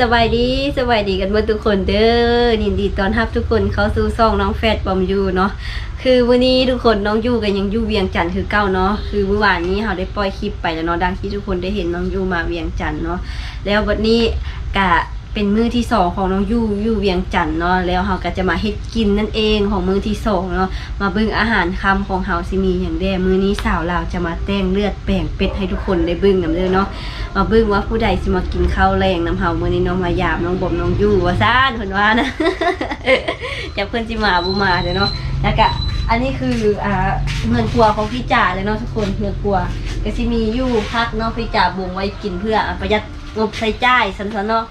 สบายดีสบายดีกันเมื่อทุกคนเด้อยินดีต้อนรับทุกคนเข้าสู่ซ่องน้องแฟดบอมยูเนาะคือวันนี้ทุกคนน้องยูกันยังยูเวียงจันทร์คือเก้าเนาะคือเมื่อวานนี้เราได้ปล่อยคลิปไปแล้วเนาะดังที่ทุกคนได้เห็นน้องยูมาเวียงจันทร์เนาะแล้ววันนี้กะ เป็นมือที่สองของน้องยูยูเวียงจันเนาะแล้วเราก็จะมาเฮ็ดกินนั่นเองของมือที่สองเนาะมาเบิ่งอาหารคำของเฮาสิมีอย่างแดมื้อนี้สาวลาวจะมาแต่งเลือดแป้งเป็ดให้ทุกคนได้เบิ่งนำเด้อเนาะมาเบิ่งว่าผู้ใดสิมากินข้าวแรงน้ำเฮามื้อนี้น้องมายามน้องบอมน้องยูว่าซ่านเพิ่นว่านะจะเพิ่นสิมาบ่มาเด้อเนาะแล้วก็อันนี้คืออ่าเงินครัวของพี่จ่าเลยเนาะทุกคนเงินครัวก็สิมีอยู่พักเนาะพี่จ่าบุงไว้กินเพื่อประหยัดงบใช้จ่ายซั่นซะเนาะ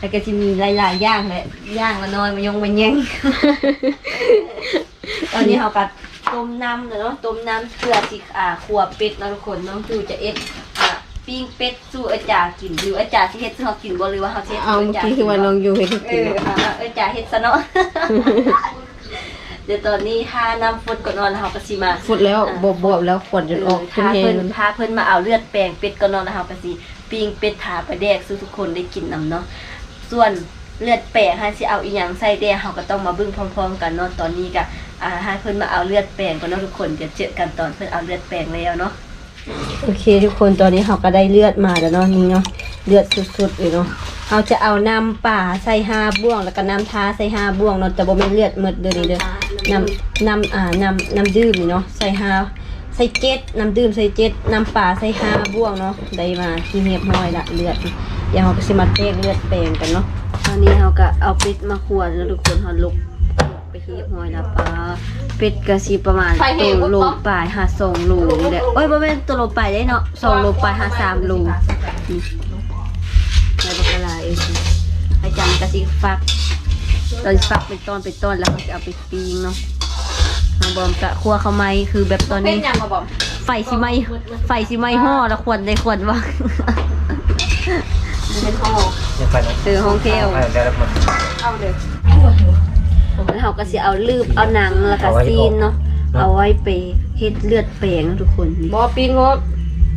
แล้วก็สิมีหลายๆอย่างแหละย่างละน้อยมายงมาแยง ตอนนี้เฮาก็ต้มน้ำเนาะต้มน้ำเพื่อสิอ่าขัวเป็ดเนาะทุกคนน้องจูจะเอ็ดอ่าปิ้งเป็ดสู่อาจารย์กินหรืออาจารย์สิเฮ็ดให้เฮากินบ่หรือว่าเฮาสิเฮ็ดเอาให้เมื่อจารกี้ย์คือว่าน้องอยู่ให้ทุกเอกินออ่าอาจารย์เฮ็ดซะเนาะ เดี๋ยวตอนนี้ถ้าน้ำฝนก่อนนอนแล้วเฮาก็สิมา ฟุดแล้วบวบบวบแล้วขวดจนออกพาขึ้นเฮเพิ่นนพาเพิ่นมาเอาเลือดแปลงเป็ดก่อนนอนแล้วเฮาก็สิปิ้งเป็ดถาไปแดกสู่ทุกคนได้กินนํเนาะ ส่วนเลือดแปลงหาสิเอาอีหยังใส่แดกเฮาก็ต้องมาเบิ่งพร้อมๆกันเนาะตอนนี้ก็อ่าให้เพิ่นมาเอาเลือดแปลงก่อนเนาะทุกคนเดี๋ยวเจอกันตอนเพิ่นเอาเลือดแปลงแล้วเนาะโอเค ทุกคนตอนนี้เฮาก็ได้เลือดมาแล้วเนาะนี่เนาะเลือดสุดๆเลยเนาะเฮาจะเอาน้ำป่าใส่ห้าบ่วง แล้วก็น้ำท้าใส่ห้าบ่วงเนาะแต่บ่แม่นเลือดหมดเด้อนี่เด้อน้ำน้ำอ่าน้ำน้ำดื่มนี่เนาะใส่ห้าใส่เจ็ดน้ำดื่มใส่เจ็ดน้ำปลาใส่ห้าบ่วงเนาะได้มาที่เรียบร้อยละเลือด เดี๋ยวเราก็สิมาแตกเลือดแปลงกันเนาะตอนนี้เราก็เอาเป็ดมาขวดแล้วทุกคนเราลุกไปที่เรียบร้อยแล้วปลาเป็ดก็สิประมาณตัวโลปลายหาสองโลนี่แหละโอ้ยบ่แม่นตัวโลปลายได้เนาะสองโลปลายหาสามโลนี่แล้วบักละลายเองอาจารย์ก็สิฟักตอนฟักเป็นตอนเป็นตอนแล้วเขาจะเอาไปปิ้งเนาะน้องบอมกะครัวเขาวไหม้คือแบบตอนเป็นนี้ยังมาบอกไฟสิไหมไฟสิไหมห่อละควรได้ควรว่าเป็นห่อ ยังไปนะเออห้องเทลไปได้แล้วมันเอาเลยแล้วเราก็สิเอาลืบเอาหนังแล้วก็เอาไว้ซีนเนาะเนาะเอาไว้ไปเฮ็ดเลือดแปลงทุกคนนี่บอปิ้งงบ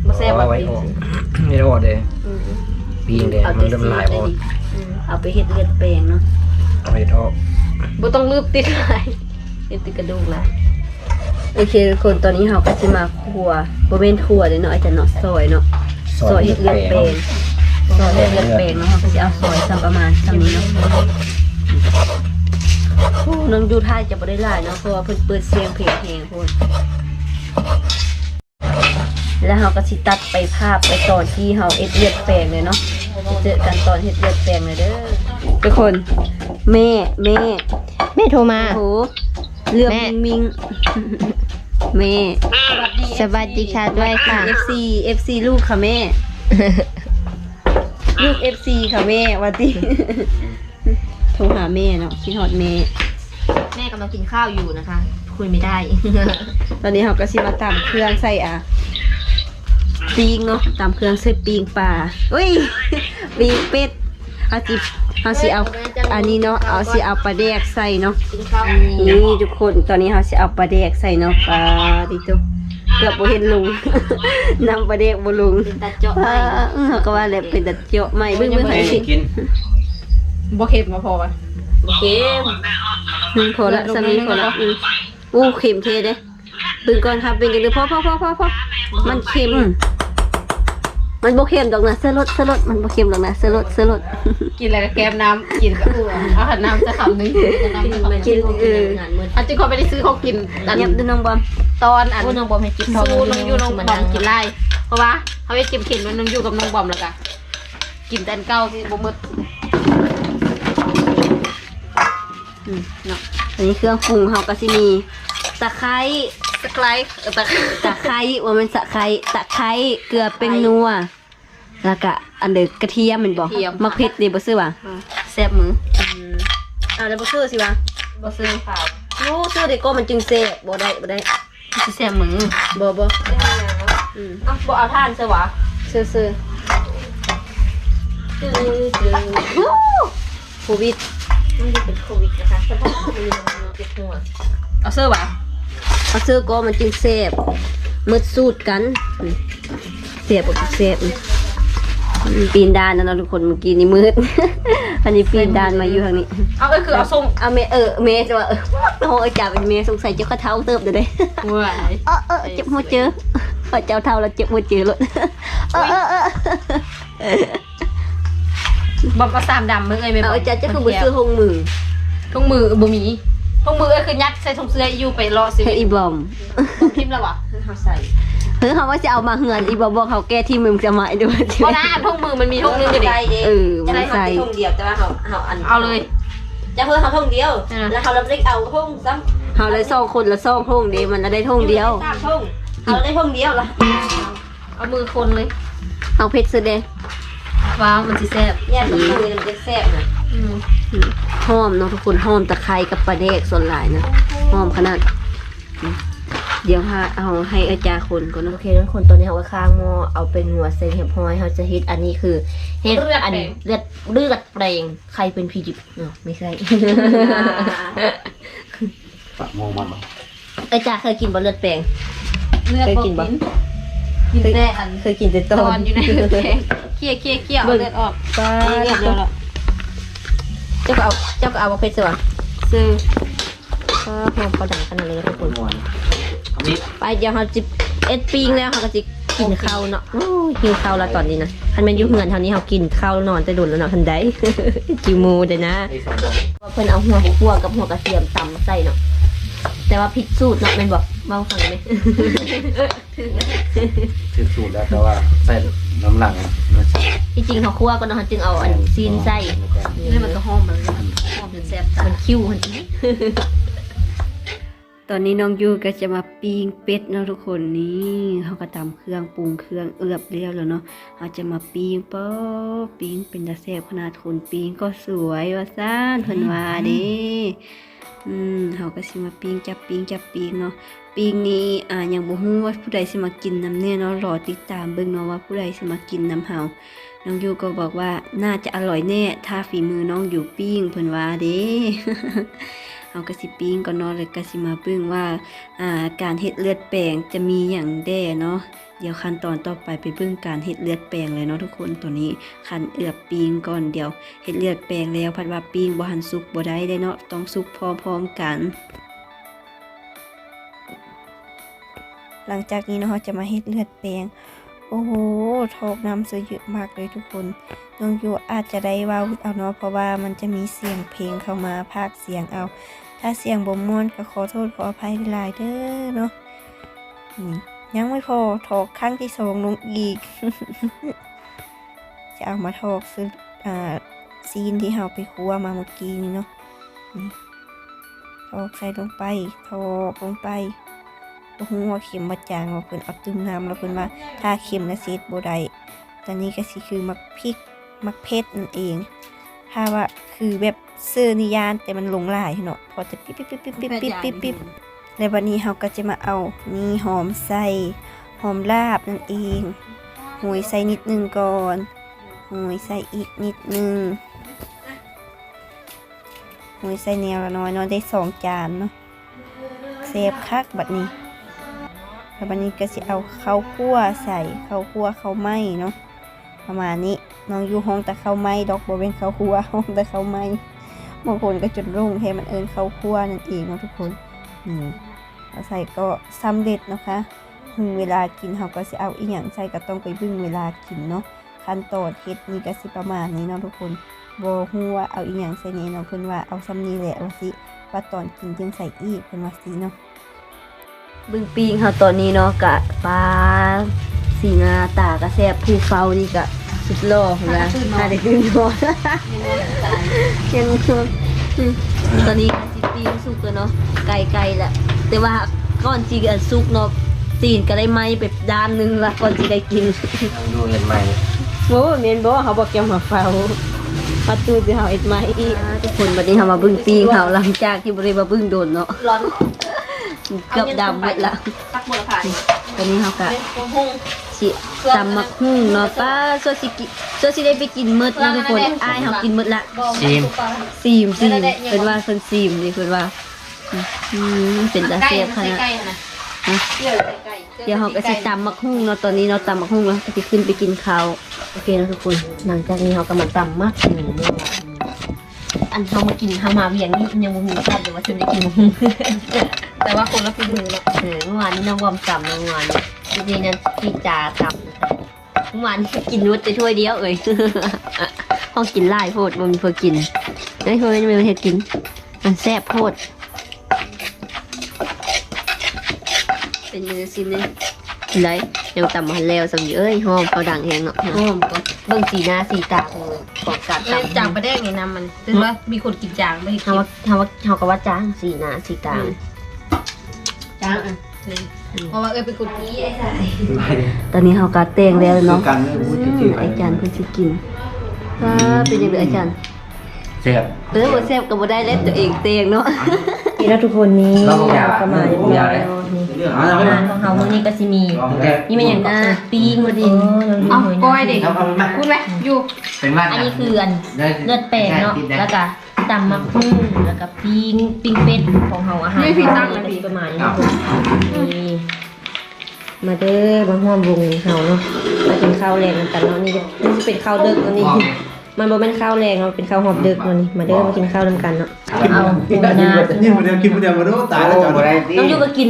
มาแซ่บแบบเอาไว้ปิ้งออกไม่ได้ออกเลยอืมปีงเลยเอามันแต่เริ่มซีนลายได้ออกดิอืมเอาไปเฮ็ดเลือดแปลงเนาะเอาไปทอดบ่ต้องลืบติดอะไรเฮ็ดติดกระดูกละโอเคทุกคนตอนนี้เราก็สิมาคั่วบ่แม่นคั่วเด้เนาะอาจจะเนาะซอยเนาะซอยเฮ็ดเลือดแปลง ซอยเฮ็ดเลือดแปลงเนาะเราก็สิเอาซอยซ้ำประมาณซ้ำนี้เนาะโอ้น้องดูท่าจะบ่ได้หลายเนาะเพราะว่าเพิ่นเปิดเสียงเพลงแฮงพุ่นแล้วเราก็สิตัดไปภาพไปตอนที่เฮาเอ็ดเลือดแปลงเลยเนาะจะเจอกันตอนเฮ็ดเลือดแปลงเลยเด้อทุกคน แม่แม่แม่โทรมาโอ้โหเลือดแม่มิงมิงแม่สวัสดีค่ะด้วยค่ะ FC FC ลูกค่ะแม่ ลูก FC ค่ะแม่ว่าติโทรหาแม่เนาะคิดฮอดแม่ แม่กำลังกินข้าวอยู่นะคะ คุยไม่ได้ ตอนนี้เราก็สิมาตำเครื่องใส่อะปีงเนาะตำเครื่องใส่ปีงปลาอุ้ยปีงเป็ดเอาสิเอาสิเอาอันนี้เนาะเอาสิเอาปลาแดกใส่เนาะกินข้าวนี่ทุกคนตอนนี้เราสิเอาปลาแดกใส่เนาะปลาดิโต เกือบบ่เห็นลุง นำปลาแดกบ่ลุงเป็นตาเจาะเอไม่อเออก็ว่าแหละเป็นตัดเจาะใหม่เบิ่งเบิ่งให้สิกินบ่เค็มมาพอป่ะโอเคอืมพอละสามีพอละอืมอู้เค็มเทเด้เบิ่งก่อนครับเป็นจังได๋พอพอพอพอพอมันเค็ม มันบ่เค็มดอกนะเสื้อรถเสื้อรถมันบ่เค็มดอกนะเสื้อรถเสื้อรถกินอะไรกับแกมน้ำกินกับอาหารน้ำจะคำหนึงกินเอออันจริงเขาไม่ได้ซื้อเขากินอันเงียบดูน้องบอมตอนอันโอ้น้องบอมให้กินสู้น้องยูน้องบอมกินไล่เพราะว่าเขาไปจิ้มเข็นมันน้องยูกับน้องบอมแล้วกันกินแต่อันเก่าที่บ่หมดอืมเนาะอันนี้เครื่องปรุงเฮาก็สิมีตะไคร้ ตะไคร้เออตะตะไคร้ว่ามันตะไคร้ตะไคร้เกลือเป็นนัว แล้วก็อันเดอกระเทียมแมันบ่มะเขือนี่บ่ซื้อว่ะแซ่บมือเอาแล้วบ่ซื้อสิว่ะบ่ซื้อข้าวรู้ซื้อดีก็มันจึงแซ่บบ่ได้บ่ได้สิแซ่บมือบ่บ่อืมเอ้าบ่เอาท่านซะวะซื้อซื้อจื้อจื้อโควิดมันจะเป็นโควิดนะคะเฉพาะมือมันเจ็บหัวเอาเสื้อวะ เอาซื้อก็มันจึงแซ่บมืดสูตรกันอืมแซ่บบ่แซ่บอืมปีนดานนะเนาะทุกคนเมื่อกี้นี่มืด อันนี้ปีนดานมาอยู่ทางนี้ เอาก็คือเอาส่งเอาเมเออเมจะว่าเออโอ้ยจ่าเป็นเมสงสัยเจ้าข้าเท้าเติบเดี๋ยวได้เว้ยเออเออเจ็บหัวเจอเออเจ้าเท้าแล้วเจ็บหัวเจอเลยเออเออเออบอกมาสามดำมึงเอ้ยไม่บเอาอกจ่าจะคือบุซื้อหงมือทุ่งมือบ่มี ทุ่งมือก็คือยัดใส่ถุงเสื้ออยู่ไปรอซื้อเฮ้ยอีบอมบ่พิมพ์แล้ววะเขาใส่เฮ้ยเขาว่าจะเอามาเหือนอีบอมบอกเขาแก้ที่มึงจะมาด้วยเพราะนะอันทุ่งมือมันมีทุ่งนึงก็ดิเออจะมัได้นเขาใส่ท่งเดียวแต่ว่าเขาเขาอันเอาเลยจะเพิ่มเขาท่งเดียวอ่าแล้วเขาเราได้เอาท่งซ้ำเขาเลยซ่องคนละซ่องท่งเดียวมันจะได้ท่งเดียวสามท่งเขาได้ท่งเดียวละเอามือคนเลย เอาเพชรแสดงว้าวมันสิแซ่บเนี่ยมันคุยมันจะแซ่บนะอืม หอมเนาะทุกคนหอมตะไคร้กับปลาแดกส่วนหลายนะหอมขนาดอืมเดี๋ยวค่ะเอาให้อาจารย์คนก่อนเนาะโอเคทุกคนตอนนี้เขาก็ข้างหม้อเอาเป็นหัวเซนเห็บหอยเขาจะเฮ็ดอันนี้คือเฮ็ดอันเลือดเลือดแปลงใครเป็นผีดิบเนาะไม่ใช่ปะมองมันบ่อาจารย์เคยกินบะเลือดแปลงเลือดเคยกินปะกินแต่อันเคยกินแต่ตตออนนอยู่ในเลือดแดงเคี่ยเคี่ยเคี่ยเอาเลือดออกป้านี่เรียบร้อยแล้ว เจ้าก็เอาเจ้าก็เอาประเภทสิวะซื้อก็หอมประดังขนาดเลยนะทุกคนม่วนเอามีดไปเดี๋ยวเขาจิเอ็ดปิ้งแล้วเขาก็จิกินข้าวเนาะโอ้ยหิวข้าวแล้วตอนนี้นะคันแมันอยุ่งเงินเท่านี้เขากินข้าวนอนแต่ดุนแล้วเนาะทันใดจิวโมเด้อนะไอ้สองดอกเพิ่นเอาหัวหัวกับหัวกระเทียมตำใส่เนาะแต่ว่าพริกสูตรเนาะแม่นบอก เมาฟังไหมถึงสูตรแล้วแต่ว่าใส่น้ำหลังมันจะที่จริงเขาคั่วก็เนาะเขาจึงเอาอันซีนใส่นี่มันก็หอมแบบนี้หอมจนแซ่บตามันคิ้วมันอีตอนนี้น้องยูก็จะมาปิ้งเป็ดเนาะทุกคนนี่เขาก็ตำเครื่องปรุงเครื่องเอือบเรียบแล้วเนาะเขาจะมาปิ้งป๊อปิ้งเป็นตาแซ่บขนาดคนปิ้งก็สวยว่าซ่านเพิ่นว่าเด้อืมเขาก็สิมาปิ้งจับปิ้งจับปิ้งเนาะ ปิ้งนี้อ่ายังบ่ฮู้ว่าผู้ใดสิมากินน้ำเนี่ยเนาะรอติดตามเบิ่งเนาะว่าผู้ใดสิมากินน้ำเฮาน้องยูก็บอกว่าน่าจะอร่อยแน่ถ้าฝีมือน้องอยู่ปิ้งเพิ่นว่าเด้เอากระสิปิ้งก่อนเล้วก็สิมาเบิ่งว่าอ่าการเฮ็ดเลือดแปลงจะมีอย่างแด่เนาะเดี๋ยวขั้นตอนต่อไปไปเบิ่งการเฮ็ดเลือดแปลงเลยเนาะทุกคนตัวนี้คันเอือบปิ้งก่อนเดี๋ยวเฮ็ดเลือดแปลงแล้วพัดว่าปิ้งบ่หันสุกบ่ได้ได้เนาะต้องสุกพร้อมๆกัน หลังจากนี้เนาะเราจะมาเฮ็ดเลือดแปลง โอ้โหทอกน้ำเสือเยอะมากเลยทุกคน น้องยูอาจจะได้ว้าเอาเนาะเพราะว่ามันจะมีเสียงเพลงเข้ามาพากเสียงเอา ถ้าเสียงบ่ม่วนก็ขอโทษขออภัยหลายเด้อเนาะยังไม่พอถอกครั้งที่สองลงอีก จะเอามาถอกซึ่งอ่าซีนที่เราไปคั่วมาเมื่อกี้นี่เนาะนี่ถอกใส่ลงไปถอกลงไป บ่ฮู้ว่าเข็มบ่จางว่าเพิ่นเอาตึมน้ำแล้วเพิ่นว่าถ้าเข็มแล้วเสร็จบ่ได้ตอนนี้ก็สิคือมักพริกมักเพชรนั่นเอง ถ้าว่าคือแบบเสื้อนิยานแต่มันหลงหลายเนาะพอจะปิ๊บปิ๊บปิ๊บปิ๊บปิ๊บปิ๊บปิ๊บปิ๊บในวันนี้เราก็จะมาเอานี่หอมใส่หอมลาบนั่นเองโหยใส่นิดนึงก่อนโหยใส่อีกนิดนึงโหยใส่แนวละน้อยเนาะได้สองจานเนาะเซฟคักบัดนี้ แล้วบัดนี้ก็จะเอาข้าวคั่วใส่ข้าวคั่วข้าวไหม้เนาะประมาณนี้น้องอยู่ห้องแต่ข้าวไม้ดอกบเป็นข้าวครัวห้องแต่ข้าวไม้บางคนก็จุดรุ่งให้มันเอินข้าวครัวนั่นเองเนาะทุกคนนี่เอาใส่ก็สำเร็จนะคะถึงเวลากินเราก็จะเอาอีหยังใส่ก็ต้องไปบึ้งเวลากินเนาะขั้นตอนเฮ็ดนี่ก็สิประมาณนี้เนาะทุกคนบ่ฮู้ว่าเอาอีหยังใส่นี่เนาะเพิ่นว่าเอาซ้ำนี้แหละว่าสิว่าตอนกินจึงใส่อีกเพิ่นว่าสิเนาะ บึ้งปิ้งเฮาตอนนี้เนาะกะปลาสีหน้าตากระแซบผู้เฝ้านี่ก็สุดหล่อของเราถ้าได้ขึ้นนอนยังอืมตอนนี้ก็สิปีนสุกแล้วเนาะไก่ไก่ละแต่ว่าก่อนจีกันสุกเนาะตีนก็ได้ไหมไปด้านหนึงละก่อนจีได้กินยังดูเห็นไหมโอ้เมนบอกเขาบอกแกมาเฝ้าประตูจะเขาเอ็ดไม้อีกทุกคนวันนี้เขามาบึ้งปีงเขาหลังจากที่บริมาบึ้งโดนเนาะร้อน เกือบดำหมดละตักหมดละผ่านตอนนี้เขาก็เป็นพงสิตำมักหุ่งเนาะป้าส่วนสิกิส่วนสิได้ไปกินหมืดเนาะทุกคนอ้ายเขากินหมืดละซีมซีมซีมเป็นว่าเพิ่นซีมนี่เพิ่นว่าอืมเป็นตาไก่เสียบขใส่นาดไก่นะเกี่ยวใส่ไก่เดี๋ยวเราก็สิตำมักฮุ่งเนาะตอนนี้เราตำมักฮุ่งแล้วก็สิขึ้นไปกินข้าวโอเคนะทุกคน หลังจากนี้เราก็มาตำมักหนึ่งเนาะอันเขามากินเขามาเวียงนี่ยังบ่มีภาพเลยว่าจะได้กินมักฮุ่ง แต่ว่าคนละฝีมือเนาะเออเมื่อวานนี้น้องวอมตำเมื่อวานจริงๆนั้นพี่จ่าตำเมื่อวานนี้กินนุชแต่ถ้วยเดียวเอ่ยห้องกินไล่โพดมันมีเพื่อกินไอ้ยเพื่อนไม่มีเพื่อกิน มันแซ่บโพด เป็นมือซิมเลยไรยังตำมาแล้วสมเอ้ยหอมเขาดังแหงเนาะหอมก็เบิ่งสีหน้าสีตาของของการเอ้ยตำจางประแดกนี่นะมันคือว่ามีคนกินจางไม่ได้กิเขานว่าเขาว่าเขาก็ว่าจ้างสีหน้าสีตา จ้างอะเพราะว่าเอ้ยเป็นคนกินตอนนี้เขากาเตงแล้วเนาะกันเลยอืมไอาจารย์เพิ่นสิกินว้าเป็นยังไงอาจารย์แซ่บเออบ่แซ่บก็บ่ได้แล้วตัวเองเตงเนาะนี่แล้วทุกคนนี้เราก็อยากก็มาผมอยากเลยเรื่องอะไรอาหารของเขามื้อนี้ก็สิมี นี่มันอย่างอ่าปิ้งมาดินเอาก้อยเด็กเอาเอามาพูดไหมอยู่เป็นว่าอันนี้คืออันเลือดแปลงเนาะแล้วก็ ตำมักหุ่งแล้วก็ปิ้งปิ้งเป็ดของเฮาอาหารไม่ผิดตั้งนะก็พี่สิประมาณนี้เนาะนี่มาเด้อมาร่วมวงเฮาเนาะมากินข้าวแรงกันเนาะนี่นี่สิเป็นข้าวเดึกเนาะนี่ มันบ่แม่นข้าวแรงเนาะเป็นข้าวหอบดึกเนาะนี่มาเด้อมากินข้าวนำกันเนาะเอากินได้กินกินคนเดียวกินคนเดียวมาดูตายแล้วจอดโอ้บ่ได้ดิน้องอยู่ก็กิน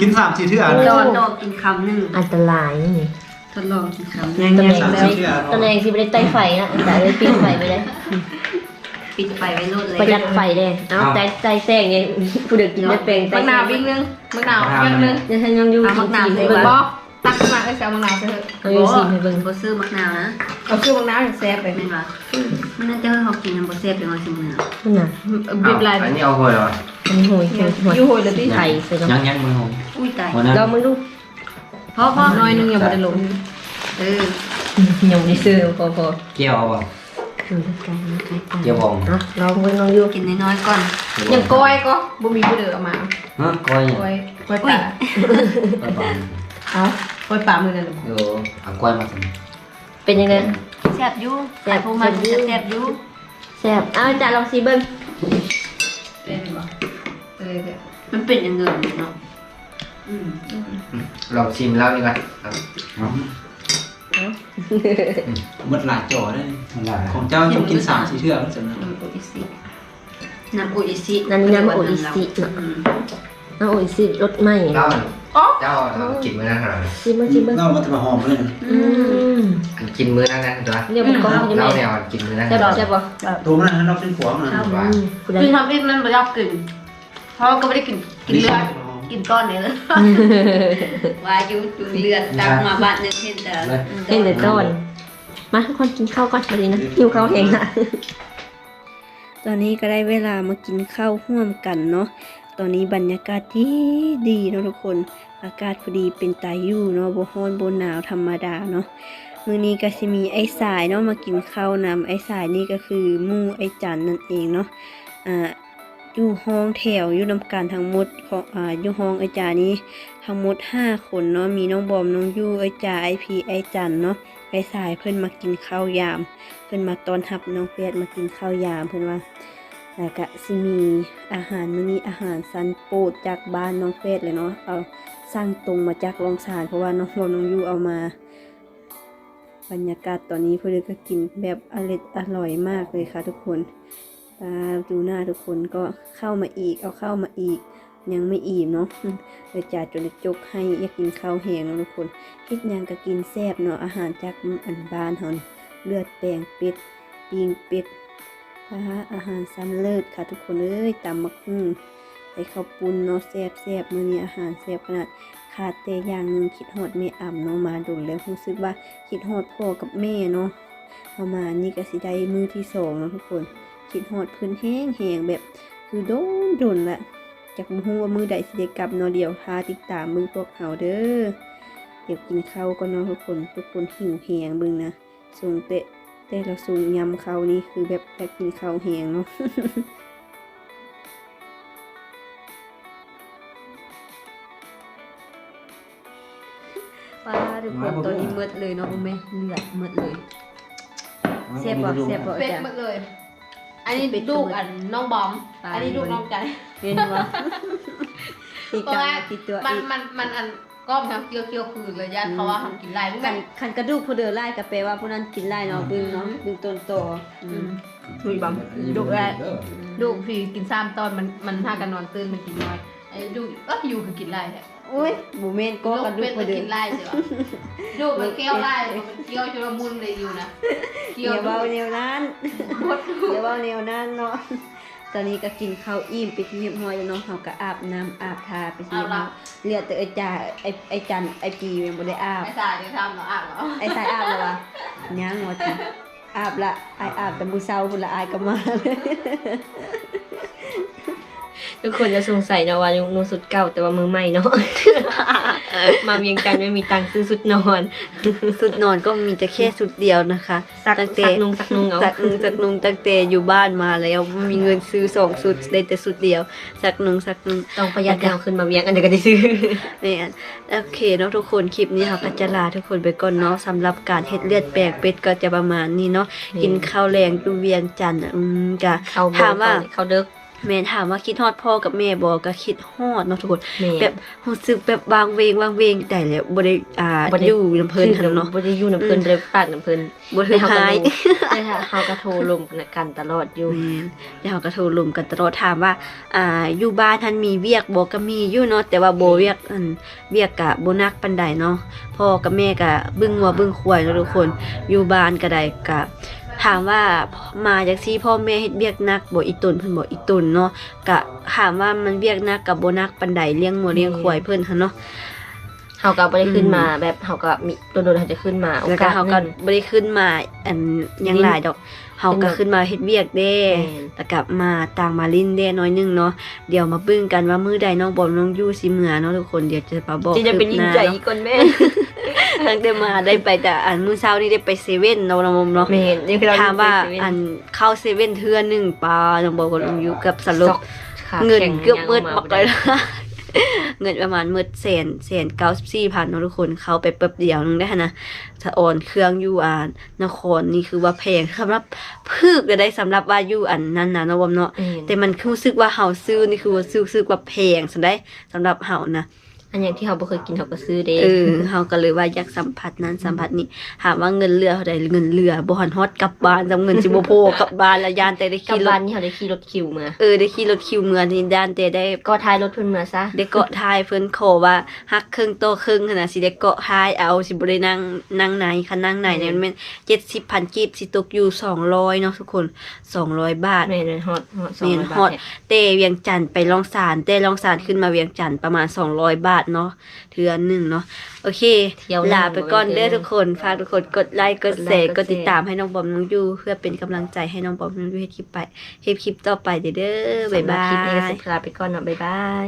กินสามสี่เทื่อจอนดอกกินคำหนึงอันตรายนี่ ทดลองกินคำตำแหน่งสิตำแหน่งสิบ่ได้ใต้ไฟนะแต่เลยปิดไฟไปเลย ปิดไฟไว้โลดเลยประหยัดไฟเด้เอาใจใจแซงไงผู้เด็กกินได้เป็นใจมะนาววิ่งนึงมะนาววิ่งนึงจะให้น้องอยู่กินกินให้เบิ่เบิ่งงบ่ตักขึ้นมาเอ้ยแซวมะนาวซะเถอะเอาอยู่สิให้เบิ่งบ่ซื้อมะนาวนะเอาชื่อมะนาวอย่างแซ่บไปแม่นว่ามันน่าจะให้เขากินน้ำบ่แซ่บเป็นว่าสิมะนาวนั่นน่ะบีบลายอันนี้เอาหัวเหรออันนี้โหยโหยโหยอยู่โหยเลยที่ไข่ใส่เนาะยังยังมือผมอุ้ยตายวันนั้นลองมึงดูเพราะเพราะน้อยนึงยังไม่ได้ลงเออยังไม่ได้ซื้อพอพอเกี่ยวเอาบ่ อืมไก่นะไก่ไก่เกี่ยวบองอะลองเบิ่งน้องอยู่กินน้อยๆก่อนยังก้อยก็บ่มีผู้เดือเอามาฮะก้อยก้อยก้อยป่าก้อยบองเอาก้อยป่ามือนั่นเดี๋ยวเอาก้อยมาสิเป็นยังไงแซ่บอยู่แต่พวกมันจะแซ่บอยู่แซ่บเอาจานลองสิเบิ่งเป็นบ่เออมันเป็นยังไงเนาะอืมลองชิมแล้วดีกว่า หมดหลายจ่อได้มันได้ของเจ้าต้องกินสามสี่เทื่อแล้วจะนะน้ำโออิซิน้ำโออิซินั่นน้ำโออิซิเนาะอืมเอาโอ้ยสิรสไหมเจ้ามันอ๋อเจ้ากินมื้อนั้นเหรอชิมมาชิมมาเรามาทำหอมเลยอืมอันกินมื้อนั้นนะตัวเรียกมันก้อนใช่ไหมเราเนี่ยกินมื้อนั้นใช่ป่ะใช่ป่ะตัวมันนั้นเราเป็นหัวมันว่าอืมกูได้คือทำให้มันไม่ชอบกินเพราะก็ไม่ได้กินกินเลือด กินก้อนนี้เลยว่าอยู่ดูเลือดตักมาบ้านนึงเห็นแต่เล่นแต่ต้นมาทุกคนกินข้าวก่อนมาดีนะหิวข้าวเองนะตอนนี้ก็ได้เวลามากินข้าวร่วมกันเนาะตอนนี้บรรยากาศดีดีเนาะทุกคน อากาศพอดีเป็นตาอยู่เนาะบ่ร้อนบ่หนาวธรรมดาเนาะมื้อนี้ก็สิมีไอ้สายเนาะมากินข้าวนำไอ้สายนี่ก็คือหมู่ไอ้จันนั่นเองเนาะอ่า อยู่ห้องแถวอยู่นำการทั้งหมดของอ่าอยู่ห้องไอ้จานี้ทั้งหมดห้าคนเนาะมีน้องบอมน้องยูไอ้จาไอพีไอจันเนาะไอสายเพิ่อนมากินข้าวยาม เพิ่อนมาตอนรับน้องเฟียดมากินข้าวยามเพิ่อนว่าแล้วก็สิมีอาหารมื้อนี้อาหารสันโปรดจากบ้านน้องเฟสเลยเนาะเอาสร้างตรงมาจากโรงสารเพราะว่าน้องโมน้องยูเอามา บรรยากาศตอนนี้เพื่อนก็กินแบบอร่อยอร่อยมากเลยค่ะทุกคน ดูหน้าทุกคนก็เข้ามาอีก เอาเข้ามาอีก ยังไม่อิ่มเนาะเลยจ่าจนจกให้อยากกินข้าวแห้งเนาะทุกคน คิดยังก็กินแซ่บเนาะอาหารจากอันบานเฮาเลือดแปลงเป็ดปิงเป็ดนะคะอาหารซ้ำเลิศค่ะทุกคนเอ้ยตำมักหุ่งใส่ข้าวปุ้นเนาะแซ่บแซ่บมื้อนี้อาหารแซ่บขนาดขาดแต่อย่างหนึ่งคิดฮอดแม่อ่ำเนาะมาดูแล้วรู้สึกว่าคิดฮอดพ่อกับแม่เนาะเอามานี่ก็สิได้มือที่สองเนาะทุกคน คิดฮอดเพิ่นแห้งแหงแบบ คือโดนโดนละจากบ่ฮู้ว่ามือใดสิได้กลับเนาะเดี๋ยวทาติดตามมึงพวกเฮาเด้อเดี๋ยวกินข้าวก่อนเนาะทุกคนทุกคนหิวแหงเบิ่งนะสูงเตะแต่เราสูงยำเขานี่คือแบบอยากกินข้าวแหงเนาะป้าทุกคนตอนนี้มืดเลยเนาะคุณแม่เลือดมืดเลยเสียบบ่เสียบบ่เป็ดหมดเลย อันนี้ลูกอันน้องบอม อันนี้ลูกน้องใจเห็นบ่ตีเพราะกาว่าตีตัวมันอีกมันมันอันก็ทำเกี่ยวเกี่ยวคืนเลยย่านเขาว่าทำกินไรพวกคันั้นนคันกระดูกผู้เดินไล่ก็แปลว่าผู้นั้นกินไล่เนาะบึงเนาะบึงต้นโตอืมมีบำดูแลดูพี่กินซ้ำตอนมันมันพากันนอนตื่นมันกินน้อยไอ้ดูเอออยู่คือกินไรแท้อุ้ยบ่แม่นก็กระดูเป็กนผู้เดิกินนไรใช่ปะดูมันเกี้ยวไรมันเกี้ยวชุลมุนเลยอยู่นะเกี้เดี๋ยยววเบาแนวนั้นหมดเดี๋ยวเบาแนวนั้นเนาะตอนนี้ก็กินข้าวอิ่มไปที่เรียบร้อยแล้วเนาะเฮาก็อาบน้ำอาบทาไปที่เรียบร้อยเหลือแต่ไอ้จ่าไอ้ไอ้จันไอ้ปียังบ่ได้อาบไอ้สายจะทำเหรออะเหรอไอ้สายอาบแล้ววะยังหมดจ้ะอาบละไออาบแต่มือเช้าพุ่นละอายก็มาเลย ทุกคนจะสงสัยนะว่าหนูสุดเก่าแต่ว่ามือใหม่เนาะ มาเวียงจันทน์ไม่มีตังค์ซื้อสุดนอน สุดนอนก็มีแต่แค่สุดเดียวนะคะสักตั้งแต่สักนุงสักนุงเอาสักนุงสักนุงตั้งแต่อยู่บ้านมาแล้วไม่มีเงินซื้อสองสุดได้แต่สุดเดียว สักนุงสักนุงต้องประหยัดยาวขึ้นมาเวียงอันเดียวก็ได้ซื้อนี่อันโอเคเนาะทุกคนคลิปนี้ค่ะก็จะลาทุกคนไปก่อนเนาะสำหรับการเฮ็ดเลือดแปลกเป็ดก็จะประมาณนี้เนาะนี่กินข้าวแรงดูเวียงจันทน์อะอืมกะเขาเบิถามกว่าเขาเด็ก แม่ถามว่าคิดฮอดพ่อกับแม่บ่ก็คิดฮอดเนาะทุกคนแม่แบบรู้สึกแบบวางเวงวางเวงได้แล้วบ่ได้อ่าบ่ได้อยู่นำเพิ่นหั่นเนาะบ่ได้อยู่น้ำเพิ่นบ่ได้ปากน้ำเพิ่นบ่ถือหายได้ค่ะเฮาก็โทรลมกันตลอดอยู่แม่นแล้วเราก็โทรลมกันตลอดถามว่าอ่าอยู่บ้านท่านมีเวียกบ่ก็มีอยู่เนาะแต่ว่าบ่เวียกอันเวียกกะบ่นักปานใดเนาะพ่อกับแม่ก็บึ้งวัวบึ้งควายเนาะทุกคนอยู่บ้านก็ได้กะ ถามว่ามาจากซี่พ่อแม่เฮ็ดเบียกนักบ่อีตุนเพิ่นบ่อีตุนเนาะกะถามว่ามันเบียกนักกับบ่นักปานใดเลี้ยงหมูเลี้ยงควายเพิ่นหั่นเนาะ เฮาก็บ่ได้ขึ้นมาแบบเฮาก็มีโดนๆเฮาจะขึ้นมาโอแล้วก็กาสเขาหก็นึ่ง บ่ได้ขึ้นมาอันหยังหลายดอกเฮาก็ขึ้นมาเฮ็ดเวียกเด้แม่น แล้วกลับมาต่างมาลิ้นเด้น้อยหนึงเนาะเดี๋ยวมาเบึ้งกันว่ามื้อใดน้องบอมน้องยู่สิเมื่อเนาะทุกคนเดี๋ยวจะมาบอกที่จะเป็นคืยิ่บงหาใจเนาะอีกคนแม่ตั้งแต่มาได้ไปแต่อันมื้อเช้านี่ได้ไปเซเว่นเนาะน้องบอมเนาะ แม่นยังคือเราถามว่าอยู่ในเซเว่นอันเข้าเซเว่นเทื่อหนึงปาน้องบอมกับน้องยู่กับสลบขาเงินแข็งเกือบมืดยังบอกเลยนะ เงินประมาณมืดแสนแสนเก้าสิบสี่พันเนาะทุกคนเข้าไปแป๊บเดียวนึงได้นะถ้าออนเครื่องอยู่อ่านนครนี่คือว่าแพงสำหรับพึกจะได้สำหรับว่าอยู่อันนั้นนะเนาะบอมเนาะแม่นแต่มันคือรู้สึกว่าเฮาซื้อนี่คือว่าซื้อซื้อว่าแพงสันได้สำหรับเฮานะ อันอย่างที่เฮาบ่เคยกินเฮาก็ซื้อเด้เออเฮาก็เลยว่าอยากสัมผัสนั้นสัมผัสนี้ถามว่าเงินเรือเท่าใดเงินเรือบ่ฮอนฮอดกลับบ้านจำเงินสิบ่พอกลับบ้านละยานแต่ได้กลับขี่รบ้าถนนี่เฮาได้ขี่รถคิวมาเออได้ขี่รถคิวเมืองนี่ด้านแต่ได้ ก็ท้ายรถเพิ่นมาซะ ได้เกาะท้ายเพิ่นขอว่าฮักครึ่งโตครึ่งขนาดสิได้เกาะท้ายเอาสิบ่ได้นั่งนั่งไหนคันนั่งไหนเนี่ยมันแม่น70,000กีบสิตกอยู่200เนาะทุกคน200บาท แม่นฮอดฮอดแม่น200ฮอดบาทเตเวียงจันทน์ไปลองสารเตลองสารขึ้นมาเวียงจันทน์ประมาณ 200 บาทเนาะเทือหนึงเนาะโอเคเที่ยวหนึ่งลาไปก่อนเด้อเที่ยวทุกคนฝากทุกคนกดไลค์กดแชร์กกดดไลค์กดแชร์ติดตามให้น้องบอมน้องยูเพื่อเป็นกำลังใจให้น้องบอมน้องยูเฮ็ดคลิปไปเฮ็ดคลิปต่อไปเด้อเด้อบ๊ายบาสำหรับคลิปนี้ก็ยสิลาไปก่อนเนาะบ๊ายบาย